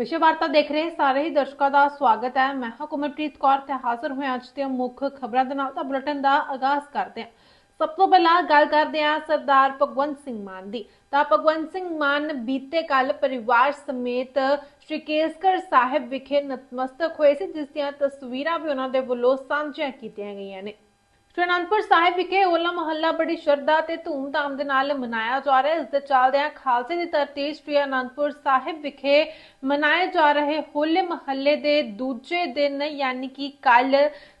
ਵਿਸ਼ੇ ਵਾਰਤਾ ਦੇਖ ਰਹੇ ਸਾਰੇ ਹੀ ਦਰਸ਼ਕਾਂ ਦਾ ਸਵਾਗਤ ਹੈ। ਮੈਂ ਹਾਂ ਕੁਮਰਪ੍ਰੀਤ ਕੌਰ ਤੇ ਹਾਜ਼ਰ ਹੋਏ ਅੱਜ ਦੀਆਂ ਮੁੱਖ ਖਬਰਾਂ ਦੇ ਨਾਲ ਤਾਂ ਬੁਲੇਟਿਨ ਦਾ ਆਗਾਜ਼ ਕਰਦੇ ਹਾਂ। ਸਭ ਤੋਂ ਪਹਿਲਾਂ ਗੱਲ ਕਰਦੇ ਹਾਂ ਸਰਦਾਰ ਭਗਵੰਤ ਸਿੰਘ ਮਾਨ ਦੀ। ਤਾਂ ਭਗਵੰਤ ਸਿੰਘ ਮਾਨ ਬੀਤੇ ਕੱਲ ਪਰਿਵਾਰ ਸਮੇਤ ਸ਼੍ਰੀ ਕੇਸਗੜ ਸਾਹਿਬ ਵਿਖੇ ਨਤਮਸਤਕ ਹੋਏ ਸੀ, ਜਿਸ ਦੀਆਂ ਤਸਵੀਰਾਂ ਵੀ ਉਹਨਾਂ ਦੇ ਵੱਲੋਂ ਸਾਂਝੀਆਂ ਕੀਤੀਆਂ ਗਈਆਂ ਨੇ। ਸ਼੍ਰੀ ਅਨੰਦਪੁਰ ਸਾਹਿਬ ਵਿਖੇ ਹੋਲਾ ਮਹੱਲਾ ਬੜੀ ਸ਼ਰਧਾ ਤੇ ਧੂਮਧਾਮ ਦੇ ਨਾਲ ਮਨਾਇਆ ਜਾ ਰਿਹਾ ਹੈ। ਇਸ ਦੇ ਚੱਲਦਿਆਂ ਖਾਲਸੇ ਦੀ ਧਰਤੀ ਸ਼੍ਰੀ ਅਨੰਦਪੁਰ ਸਾਹਿਬ ਵਿਖੇ ਮਨਾਏ ਜਾ ਰਹੇ ਹੋਲੇ ਮਹੱਲੇ ਦੇ ਦੂਜੇ ਦਿਨ ਯਾਨੀ ਕਿ ਕੱਲ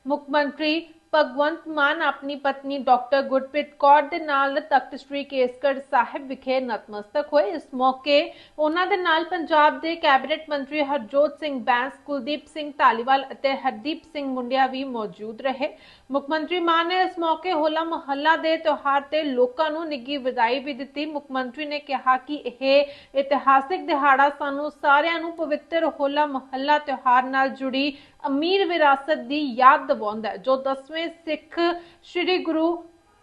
ਮੁੱਖ ਮੰਤਰੀ ਭਗਵੰਤ ਮਾਨ ਆਪਣੀ ਪਤਨੀ ਡਾਕਟਰ ਗੁਰਪ੍ਰੀਤ ਕੌਰ ਦੇ ਨਾਲ ਤਖਤ ਸ੍ਰੀ ਕੇਸਗੜ ਸਾਹਿਬ ਵਿਖੇ ਨਤਮਸਤਕ ਹੋਏ। ਇਸ ਮੌਕੇ ਉਹਨਾਂ ਦੇ ਨਾਲ ਪੰਜਾਬ ਦੇ ਕੈਬਨਿਟ ਮੰਤਰੀ ਹਰਜੋਤ ਸਿੰਘ ਬੈਂਸ, ਕੁਲਦੀਪ ਸਿੰਘ ਧਾਲੀਵਾਲ ਅਤੇ ਹਰਦੀਪ ਸਿੰਘ ਮੁੰਡਿਆ ਵੀ ਮੌਜੂਦ ਰਹੇ। ਮੁੱਖ ਮੰਤਰੀ ਮਾਨ ਨੇ ਇਸ ਮੌਕੇ ਹੋਲਾ ਮਹੱਲਾ ਦੇ ਤਿਉਹਾਰ ਤੇ ਲੋਕਾਂ ਨੂੰ ਨਿੱਘੀ ਵਧਾਈ ਵੀ ਦਿੱਤੀ। ਮੁੱਖ ਮੰਤਰੀ ਨੇ ਕਿਹਾ ਕਿ ਇਹ ਇਤਿਹਾਸਿਕ ਦਿਹਾੜਾ ਸਾਨੂੰ ਸਾਰਿਆਂ ਨੂੰ ਪਵਿੱਤਰ ਹੋਲਾ ਮਹੱਲਾ ਤਿਉਹਾਰ ਨਾਲ ਜੁੜੀ ਅਮੀਰ ਵਿਰਾਸਤ ਦੀ ਯਾਦ ਦਿਵਾਉਂਦਾ ਹੈ, ਜੋ 10ਵੇਂ ਸਿੱਖ ਸ੍ਰੀ ਗੁਰੂ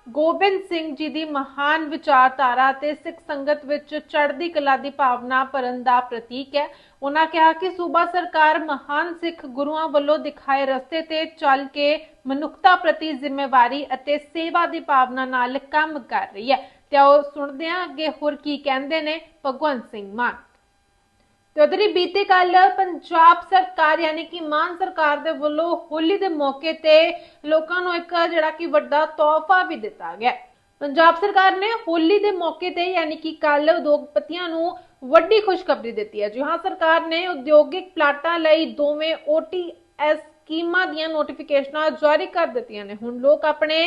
ਗੋਬਿੰਦ ਸਿੰਘ ਜੀ ਦੀ ਮਹਾਨ ਵਿਚਾਰਧਾਰਾ ਤੇ ਸਿੱਖ ਸੰਗਤ ਵਿੱਚ ਚੜ੍ਹਦੀ ਕਲਾ ਦੀ ਭਾਵਨਾ ਭਰਨ ਦਾ ਪ੍ਰਤੀਕ ਹੈ। ਉਹਨਾਂ ਕਿਹਾ ਕਿ ਸੂਬਾ ਸਰਕਾਰ ਮਹਾਨ ਸਿੱਖ ਗੁਰੂਆਂ ਵੱਲੋਂ ਦਿਖਾਏ ਰਸਤੇ ਤੇ ਚੱਲ ਕੇ ਮਨੁੱਖਤਾ ਪ੍ਰਤੀ ਜ਼ਿੰਮੇਵਾਰੀ ਅਤੇ ਸੇਵਾ ਦੀ ਭਾਵਨਾ ਨਾਲ ਕੰਮ ਕਰ ਰਹੀ ਹੈ। ਤੇ ਉਹ ਸੁਣਦੇ ਹਾਂ ਅੱਗੇ ਹੋਰ ਕੀ ਕਹਿੰਦੇ ਨੇ ਭਗਵੰਤ ਸਿੰਘ ਮਾਨ। ਤੇ ਉਧਰ ਬੀਤੇ ਕੱਲ ਪੰਜਾਬ ਸਰਕਾਰ ਯਾਨੀ ਕਿ ਮਾਨ ਸਰਕਾਰ ਦੇ ਵੱਲੋਂ ਹੋਲੀ ਦੇ ਮੌਕੇ ਤੇ ਲੋਕਾਂ ਨੂੰ ਇੱਕ ਜਿਹੜਾ ਕਿ ਵੱਡਾ ਤੋਹਫਾ ਵੀ ਦਿੱਤਾ ਗਿਆ। ਪੰਜਾਬ ਸਰਕਾਰ ਨੇ ਹੋਲੀ ਦੇ ਮੌਕੇ ਤੇ ਯਾਨੀ ਕਿ ਕੱਲ ਉਦਯੋਗਪਤੀਆਂ ਨੂੰ ਵੱਡੀ ਖੁਸ਼ਖਬਰੀ ਦਿੱਤੀ ਹੈ। ਜੀ ਹਾਂ, ਸਰਕਾਰ ਨੇ ਉਦਯੋਗਿਕ ਪਲਾਟਾਂ ਲਈ ਦੋਵੇਂ OTS ਸਕੀਮਾਂ ਦੀਆਂ ਨੋਟੀਫਿਕੇਸ਼ਨਾਂ ਜਾਰੀ ਕਰ ਦਿੱਤੀਆਂ ਨੇ। ਹੁਣ ਲੋਕ ਆਪਣੇ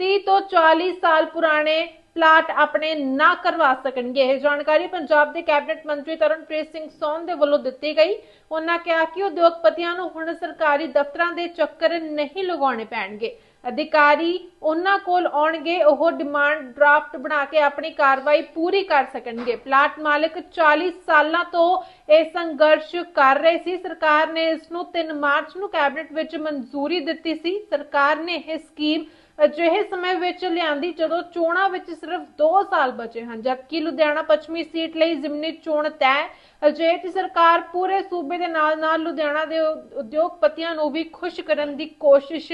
30 ਤੋਂ 40 ਸਾਲ ਪੁਰਾਣੇ ਪਲਾਟ ਆਪਣੇ ਨਾ ਕਰਵਾ ਸਕਣਗੇ। ਇਹ ਜਾਣਕਾਰੀ ਪੰਜਾਬ ਦੇ ਕੈਬਨਿਟ ਮੰਤਰੀ ਤਰਨਪ੍ਰੀਤ ਸਿੰਘ ਸੌਨ ਦੇ ਵੱਲੋਂ ਦਿੱਤੀ ਗਈ। ਉਹਨਾਂ ਕਿਹਾ ਕਿ ਉਦਯੋਗਪਤੀਆਂ ਨੂੰ ਹੁਣ ਸਰਕਾਰੀ ਦਫ਼ਤਰਾਂ ਦੇ ਚੱਕਰ ਨਹੀਂ ਲਗਾਉਣੇ ਪੈਣਗੇ। ਅਧਿਕਾਰੀ ਉਹਨਾਂ ਕੋਲ ਆਉਣਗੇ, ਉਹ ਡਿਮਾਂਡ ਡਰਾਫਟ ਬਣਾ ਕੇ ਆਪਣੀ ਕਾਰਵਾਈ ਪੂਰੀ ਕਰ ਸਕਣਗੇ। ਪਲਾਟ ਮਾਲਕ 40 ਸਾਲਾਂ ਤੋਂ ਇਹ ਸੰਘਰਸ਼ ਕਰ ਰਹੇ ਸੀ। ਸਰਕਾਰ ਨੇ ਇਸ ਨੂੰ 3 ਮਾਰਚ ਨੂੰ ਕੈਬਨਿਟ ਵਿੱਚ ਮਨਜ਼ੂਰੀ ਦਿੱਤੀ ਸੀ। ਸਰਕਾਰ ਨੇ ਇਹ ਸਕੀਮ ਅਜਿਹੇ ਸਮੇਂ ਵਿੱਚ ਲਿਆਂਦੀ ਜਦੋਂ ਚੋਣਾਂ ਵਿੱਚ ਸਿਰਫ 2 ਸਾਲ ਬਚੇ ਹਨ, ਜਦਕਿ ਲੁਧਿਆਣਾ ਪੱਛਮੀ ਸੀਟ ਲਈ ਜ਼ਿਮਨੀ ਚੋਣ ਤੈਅ, ਅਜਿਹੇ 'ਚ ਸਰਕਾਰ ਪੂਰੇ ਸੂਬੇ ਦੇ ਨਾਲ-ਨਾਲ ਲੁਧਿਆਣਾ ਦੇ ਉਦਯੋਗਪਤੀਆਂ ਨੂੰ ਵੀ ਖੁਸ਼ ਕਰਨ ਦੀ ਕੋਸ਼ਿਸ਼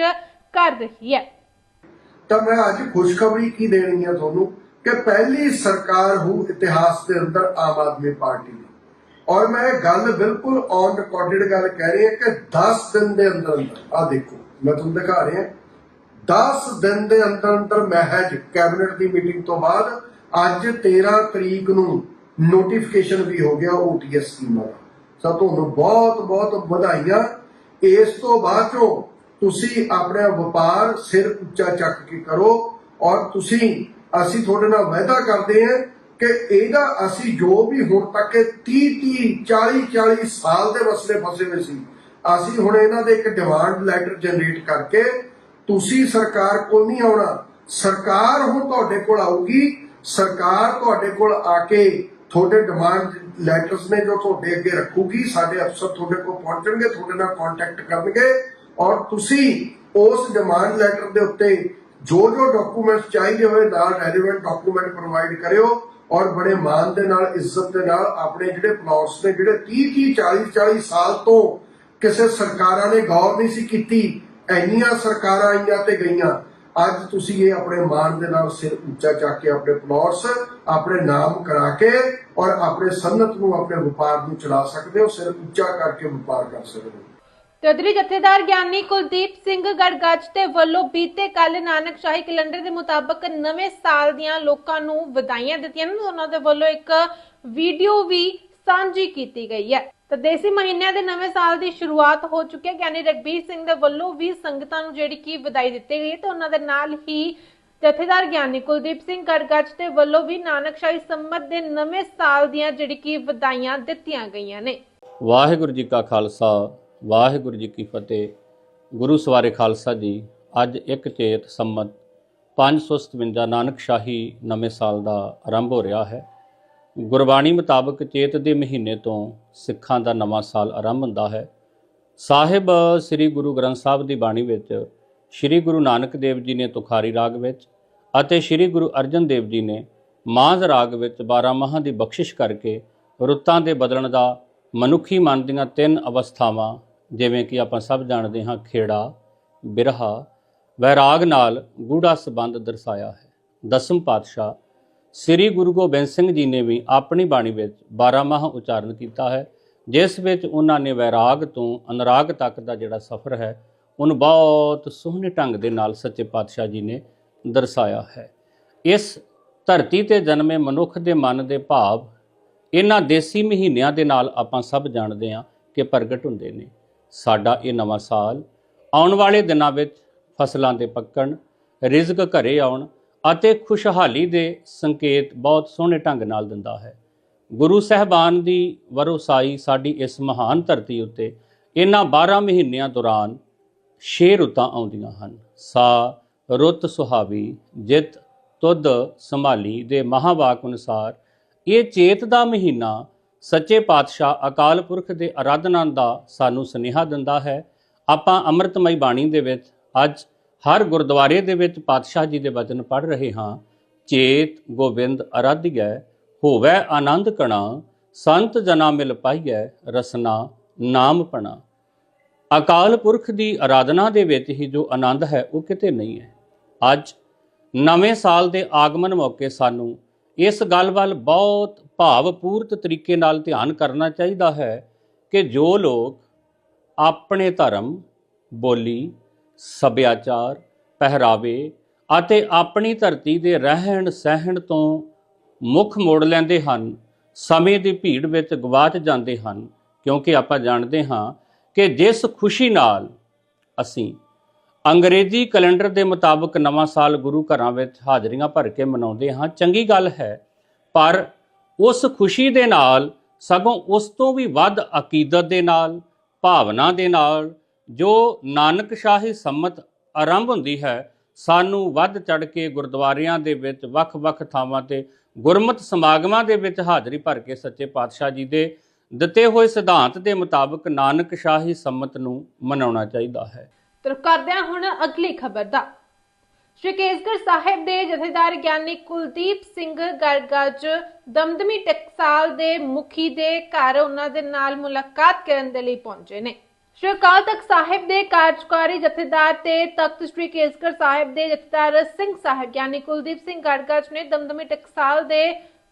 ਕਰ ਰਹੀ ਹੈ। ਤਾਂ ਮੈਂ ਅੱਜ ਖੁਸ਼ਖਬਰੀ ਕੀ ਦੇਣੀ ਹੈ ਤੁਹਾਨੂੰ? ਕਿ ਪਹਿਲੀ ਸਰਕਾਰ ਹੋ ਇਤਿਹਾਸ ਦੇ ਅੰਦਰ ਆਮ ਆਦਮੀ ਪਾਰਟੀ ਦੀ। ਔਰ ਮੈਂ ਗੱਲ ਬਿਲਕੁਲ ਔਨ ਰਿਕਾਰਡਡ ਗੱਲ ਕਹਿ ਰਹੀ ਹਾਂ ਕਿ 10 ਦਿਨ ਦੇ ਅੰਦਰ ਅੰਦਰ ਆ ਦੇਖੋ, ਮੈਂ ਤੁਹਾਨੂੰ ਦਿਖਾ ਰਿਹਾ 10 ਦਿਨ ਦੇ ਅੰਦਰ ਅੰਦਰ ਮਹਿਜ ਕੈਬਨਿਟ ਦੀ ਮੀਟਿੰਗ ਤੋਂ ਬਾਅਦ ਅੱਜ 13 ਤਰੀਕ ਨੂੰ ਨੋਟੀਫਿਕੇਸ਼ਨ ਵੀ ਹੋ ਗਿਆ OTS ਸਕੀਮਾਂ ਦਾ। ਸੋ ਤੁਹਾਨੂੰ ਬਹੁਤ ਬਹੁਤ ਵਧਾਈਆਂ। ਇਸ ਤੋਂ ਬਾਅਦ ਚੋਂ ਤੁਸੀਂ ਆਪਣਾ ਵਪਾਰ ਸਿਰ ਉੱਚਾ ਚੱਕ ਕੇ ਕਰੋ ਔਰ ਤੁਸੀਂ, ਅਸੀਂ ਤੁਹਾਡੇ ਨਾਲ ਵਾਅਦਾ ਕਰਦੇ ਹਾਂ ਕਿ ਇਹਦਾ ਅਸੀਂ ਜੋ ਵੀ ਹੁਣ ਤੱਕ 30 30 40 40 ਸਾਲ ਦੇ ਮਸਲੇ ਫਸੇ ਹੋਏ ਸੀ, ਅਸੀਂ ਹੁਣ ਇਹਨਾਂ ਦੇ ਇੱਕ ਡਿਮਾਂਡ ਲੈਟਰ ਜਨਰੇਟ ਕਰਕੇ ਤੁਸੀਂ ਸਰਕਾਰ ਕੋਲ ਨਹੀਂ ਆਉਣਾ। ਸਰਕਾਰ ਹੁਣ ਤੁਹਾਡੇ ਕੋਲ ਆਊਗੀ। ਸਰਕਾਰ ਤੁਹਾਡੇ ਕੋਲ ਆ ਕੇ ਤੁਹਾਡੇ ਡਿਮਾਂਡ ਲੈਟਰਸ ਨੇ ਜੋ ਤੁਹਾਡੇ ਅੱਗੇ ਰੱਖੂਗੀ, ਸਾਡੇ ਅਫਸਰ ਤੁਹਾਡੇ ਕੋਲ ਪਹੁੰਚਣਗੇ, ਤੁਹਾਡੇ ਨਾਲ ਕੰਟੈਕਟ ਕਰਨਗੇ ਔਰ ਤੁਸੀਂ ਉਸ ਡਿਮਾਂਡ ਲੈਟਰ ਦੇ ਉੱਤੇ ਜੋ ਜੋ ਡਾਕੂਮੈਂਟਸ ਚਾਹੀਦੇ ਹੋਏ ਨਾਲ ਰੈਲੇਵੈਂਟ ਡਾਕੂਮੈਂਟ ਪ੍ਰੋਵਾਈਡ ਕਰਿਓ ਔਰ ਬੜੇ ਮਾਨ ਦੇ ਨਾਲ, ਇੱਜ਼ਤ ਦੇ ਨਾਲ ਆਪਣੇ ਜਿਹੜੇ ਪਲਾਟਸ ਨੇ, ਜਿਹੜੇ 30 30 40 40 ਸਾਲ ਤੋਂ ਕਿਸੇ ਸਰਕਾਰਾਂ ਨੇ ਗੌਰ ਨਹੀਂ ਸੀ ਕੀਤੀ ਇੰਨੀਆਂ ਸਰਕਾਰਾਂ ਆਈਆਂ ਤੇ ਗਈਆਂ, ਅੱਜ ਤੁਸੀਂ ਇਹ ਆਪਣੇ ਮਾਣ ਦੇ ਨਾਲ ਸਿਰ ਉੱਚਾ ਚੱਕ ਕੇ ਆਪਣੇ ਪਲਾਟਸ ਆਪਣੇ ਨਾਮ ਕਰਾ ਕੇ ਔਰ ਆਪਣੇ ਸਨਤ ਨੂੰ, ਆਪਣੇ ਵਪਾਰ ਨੂੰ ਚਲਾ ਸਕਦੇ ਹੋ, ਸਿਰ ਉੱਚਾ ਕਰਕੇ ਵਪਾਰ ਕਰ ਸਕਦੇ ਹੋ। ਤੇ ਜਥੇਦਾਰ ਗਿਆਨੀ ਕੁਲਦੀਪ ਸਿੰਘ ਗੜਗੱਜ ਤੇ ਵੱਲੋਂ ਬੀਤੇ ਕੱਲ ਨਾਨਕ ਸ਼ਾਹੀ ਕੈਲੰਡਰ ਦੇ ਮੁਤਾਬਕ ਨਵੇਂ ਸਾਲ ਦੀਆਂ ਲੋਕਾਂ ਨੂੰ ਵਧਾਈਆਂ ਦਿੱਤੀਆਂ ਨੇ। ਉਹਨਾਂ ਦੇ ਵੱਲੋਂ ਇੱਕ ਵੀਡੀਓ ਵੀ ਸਾਂਝੀ ਕੀਤੀ ਗਈ ਹੈ। ਤਾਂ ਦੇਸੀ ਮਹੀਨਿਆਂ ਦੇ ਨਵੇਂ ਸਾਲ ਦੀ ਸ਼ੁਰੂਆਤ ਹੋ ਚੁੱਕੀ ਹੈ। ਗਿਆਨੀ ਰਗਬੀਰ ਸਿੰਘ ਦੇ ਵੱਲੋਂ ਵੀ ਸੰਗਤਾਂ ਨੂੰ ਜਿਹੜੀ ਕਿ ਵਧਾਈ ਦਿੱਤੀ ਗਈ ਤੇ ਉਹਨਾਂ ਦੇ ਨਾਲ ਹੀ ਜਥੇਦਾਰ ਗਿਆਨੀ ਕੁਲਦੀਪ ਸਿੰਘ ਗੜਗੱਜ ਤੇ ਵੱਲੋਂ ਵੀ ਨਾਨਕ ਸੰਮਤ ਦੇ ਨਵੇਂ ਸਾਲ ਦੀਆਂ ਜਿਹੜੀ ਕਿ ਵਧਾਈਆਂ ਦਿੱਤੀਆਂ ਗਈਆਂ ਨੇ। ਵਾਹਿਗੁਰੂ ਜੀ ਕਾ ਖਾਲਸਾ, ਵਾਹਿਗੁਰੂ ਜੀ ਕੀ ਫਤਿਹ। ਗੁਰੂ ਸਵਾਰੇ ਖਾਲਸਾ ਜੀ, ਅੱਜ ਇੱਕ ਚੇਤ ਸੰਮਤ 557 ਨਾਨਕ ਸ਼ਾਹੀ ਨਵੇਂ ਸਾਲ ਦਾ ਆਰੰਭ ਹੋ ਰਿਹਾ ਹੈ। ਗੁਰਬਾਣੀ ਮੁਤਾਬਕ ਚੇਤ ਦੇ ਮਹੀਨੇ ਤੋਂ ਸਿੱਖਾਂ ਦਾ ਨਵਾਂ ਸਾਲ ਆਰੰਭ ਹੁੰਦਾ ਹੈ। ਸਾਹਿਬ ਸ੍ਰੀ ਗੁਰੂ ਗ੍ਰੰਥ ਸਾਹਿਬ ਦੀ ਬਾਣੀ ਵਿੱਚ ਸ੍ਰੀ ਗੁਰੂ ਨਾਨਕ ਦੇਵ ਜੀ ਨੇ ਤੁਖਾਰੀ ਰਾਗ ਵਿੱਚ ਅਤੇ ਸ੍ਰੀ ਗੁਰੂ ਅਰਜਨ ਦੇਵ ਜੀ ਨੇ ਮਾਝ ਰਾਗ ਵਿੱਚ 12 ਮਾਹਾਂ ਦੀ ਬਖਸ਼ਿਸ਼ ਕਰਕੇ ਰੁੱਤਾਂ ਦੇ ਬਦਲਣ ਦਾ ਮਨੁੱਖੀ ਮਨ ਦੀਆਂ ਤਿੰਨ ਅਵਸਥਾਵਾਂ, ਜਿਵੇਂ ਕਿ ਆਪਾਂ ਸਭ ਜਾਣਦੇ ਹਾਂ, ਖੇੜਾ, ਬਿਰਹਾ, ਵੈਰਾਗ ਨਾਲ ਗੂੜਾ ਸੰਬੰਧ ਦਰਸਾਇਆ ਹੈ। ਦਸਮ ਪਾਤਸ਼ਾਹ ਸ੍ਰੀ ਗੁਰੂ ਗੋਬਿੰਦ ਸਿੰਘ ਜੀ ਨੇ ਵੀ ਆਪਣੀ ਬਾਣੀ ਵਿੱਚ 12 ਮਾਹ ਉਚਾਰਨ ਕੀਤਾ ਹੈ, ਜਿਸ ਵਿੱਚ ਉਹਨਾਂ ਨੇ ਵੈਰਾਗ ਤੋਂ ਅਨੁਰਾਗ ਤੱਕ ਦਾ ਜਿਹੜਾ ਸਫ਼ਰ ਹੈ, ਉਹਨੂੰ ਬਹੁਤ ਸੋਹਣੇ ਢੰਗ ਦੇ ਨਾਲ ਸੱਚੇ ਪਾਤਸ਼ਾਹ ਜੀ ਨੇ ਦਰਸਾਇਆ ਹੈ। ਇਸ ਧਰਤੀ ਤੇ ਜਨਮੇ ਮਨੁੱਖ ਦੇ ਮਨ ਦੇ ਭਾਵ ਇਹਨਾਂ ਦੇਸੀ ਮਹੀਨਿਆਂ ਦੇ ਨਾਲ ਆਪਾਂ ਸਭ ਜਾਣਦੇ ਹਾਂ ਕਿ ਪ੍ਰਗਟ ਹੁੰਦੇ ਨੇ। ਸਾਡਾ ਇਹ ਨਵਾਂ ਸਾਲ ਆਉਣ ਵਾਲੇ ਦਿਨਾਂ ਵਿੱਚ ਫਸਲਾਂ ਦੇ ਪੱਕਣ, ਰਿਜ਼ਕ ਘਰੇ ਆਉਣ ਅਤੇ ਖੁਸ਼ਹਾਲੀ ਦੇ ਸੰਕੇਤ ਬਹੁਤ ਸੋਹਣੇ ਢੰਗ ਨਾਲ ਦਿੰਦਾ ਹੈ। ਗੁਰੂ ਸਹਿਬਾਨ ਦੀ ਵਰੋਸਾਈ ਸਾਡੀ ਇਸ ਮਹਾਨ ਧਰਤੀ ਉੱਤੇ ਇਹਨਾਂ 12 ਮਹੀਨਿਆਂ ਦੌਰਾਨ ਛੇ ਰੁੱਤਾਂ ਆਉਂਦੀਆਂ ਹਨ। ਸਾ, ਰੁੱਤ ਸੁਹਾਵੀ, ਜਿਤ, ਤੁਧ, ਸੰਭਾਲੀ ਦੇ ਮਹਾਵਾਕ ਅਨੁਸਾਰ ਇਹ ਚੇਤ ਦਾ ਮਹੀਨਾ ਸੱਚੇ ਪਾਤਸ਼ਾਹ ਅਕਾਲ ਪੁਰਖ ਦੇ ਅਰਾਧਨਾ ਦਾ ਸਾਨੂੰ ਸੁਨੇਹਾ ਦਿੰਦਾ ਹੈ। ਆਪਾਂ ਅੰਮ੍ਰਿਤਮਈ ਬਾਣੀ ਦੇ ਵਿੱਚ ਅੱਜ ਹਰ ਗੁਰਦੁਆਰੇ ਦੇ ਵਿੱਚ ਪਾਤਸ਼ਾਹ ਜੀ ਦੇ ਵਚਨ ਪੜ੍ਹ ਰਹੇ ਹਾਂ, ਚੇਤ ਗੋਬਿੰਦ ਅਰਾਧਿਐ, ਹੋਵੇ ਆਨੰਦ ਕਣਾ, ਸੰਤ ਜਨਾ ਮਿਲ ਪਾਈਐ, ਰਸਨਾ ਨਾਮ ਪਣਾ। ਅਕਾਲ ਪੁਰਖ ਦੀ ਆਰਾਧਨਾ ਦੇ ਵਿੱਚ ਹੀ ਜੋ ਆਨੰਦ ਹੈ, ਉਹ ਕਿਤੇ ਨਹੀਂ ਹੈ। ਅੱਜ ਨਵੇਂ ਸਾਲ ਦੇ ਆਗਮਨ ਮੌਕੇ ਸਾਨੂੰ ਇਸ ਗੱਲ ਵੱਲ ਬਹੁਤ ਭਾਵਪੂਰਤ ਤਰੀਕੇ ਨਾਲ ਧਿਆਨ ਕਰਨਾ ਚਾਹੀਦਾ ਹੈ ਕਿ ਜੋ ਲੋਕ ਆਪਣੇ ਧਰਮ, ਬੋਲੀ ਸੱਭਿਆਚਾਰ, ਪਹਿਰਾਵੇ ਅਤੇ ਆਪਣੀ ਧਰਤੀ ਦੇ ਰਹਿਣ ਸਹਿਣ ਤੋਂ ਮੁੱਖ ਮੋੜ ਲੈਂਦੇ ਹਨ। ਸਮੇਂ ਦੀ ਭੀੜ ਵਿੱਚ ਗਵਾਚ ਜਾਂਦੇ ਹਨ, ਕਿਉਂਕਿ ਆਪਾਂ ਜਾਣਦੇ ਹਾਂ ਕਿ ਜਿਸ ਖੁਸ਼ੀ ਨਾਲ ਅਸੀਂ ਅੰਗਰੇਜ਼ੀ ਕੈਲੰਡਰ ਦੇ ਮੁਤਾਬਕ ਨਵਾਂ ਸਾਲ ਗੁਰੂ ਘਰਾਂ ਵਿੱਚ ਹਾਜ਼ਰੀਆਂ ਭਰ ਕੇ ਮਨਾਉਂਦੇ ਹਾਂ, ਚੰਗੀ ਗੱਲ ਹੈ। ਪਰ ਉਸ ਖੁਸ਼ੀ ਦੇ ਨਾਲ, ਸਗੋਂ ਉਸ ਤੋਂ ਵੀ ਵੱਧ ਅਕੀਦਤ ਦੇ ਨਾਲ, ਭਾਵਨਾ ਦੇ ਨਾਲ ਜੋ ਨਾਨਕ ਸ਼ਾਹੀ ਸੰਮਤ ਆਰੰਭ ਹੁੰਦੀ ਹੈ, ਸਾਨੂੰ ਵੱਧ ਚੜ ਕੇ ਗੁਰਦੁਆਰਿਆਂ ਦੇ ਵਿੱਚ ਵੱਖ-ਵੱਖ ਥਾਵਾਂ ਤੇ ਗੁਰਮਤ ਸਮਾਗਮਾਂ ਦੇ ਵਿੱਚ ਹਾਜ਼ਰੀ ਭਰ ਕੇ ਸੱਚੇ ਪਾਤਸ਼ਾਹ ਜੀ ਦੇ ਦਿੱਤੇ ਹੋਏ ਸਿਧਾਂਤ ਦੇ ਮੁਤਾਬਕ ਨਾਨਕ ਸ਼ਾਹੀ ਸੰਮਤ ਨੂੰ ਮਨਾਉਣਾ ਚਾਹੀਦਾ ਹੈ। ਤਰਫ ਕਰਦੇ ਹੁਣ ਅਗਲੀ ਖਬਰ ਦਾ। ਸ਼੍ਰੀ ਕੇਸਗੜ੍ਹ ਸਾਹਿਬ ਦੇ ਜਥੇਦਾਰ ਗਿਆਨੀ ਕੁਲਦੀਪ ਸਿੰਘ ਗੜਗੱਜ ਦਮਦਮੀ ਟਕਸਾਲ ਦੇ ਮੁਖੀ ਦੇ ਘਰ ਉਹਨਾਂ ਦੇ ਨਾਲ ਮੁਲਾਕਾਤ ਕਰਨ ਦੇ ਲਈ ਪਹੁੰਚੇ ਨੇ। ਸ਼੍ਰੀ ਅਕਾਲ ਤਖਤ ਸਾਹਿਬ ਦੇ ਕਾਰਜਕਾਰੀ ਜਥੇਦਾਰ ਤੇ ਤਖਤ ਸ਼੍ਰੀ ਕੇਸਗੜ੍ਹ ਸਾਹਿਬ ਦੇ ਜਥੇਦਾਰ ਸਿੰਘ ਸਾਹਿਬ ਗਿਆਨੀ ਕੁਲਦੀਪ ਸਿੰਘ ਗੜਗੱਜ ਨੇ ਦਮਦਮੀ ਟਕਸਾਲ ਦੇ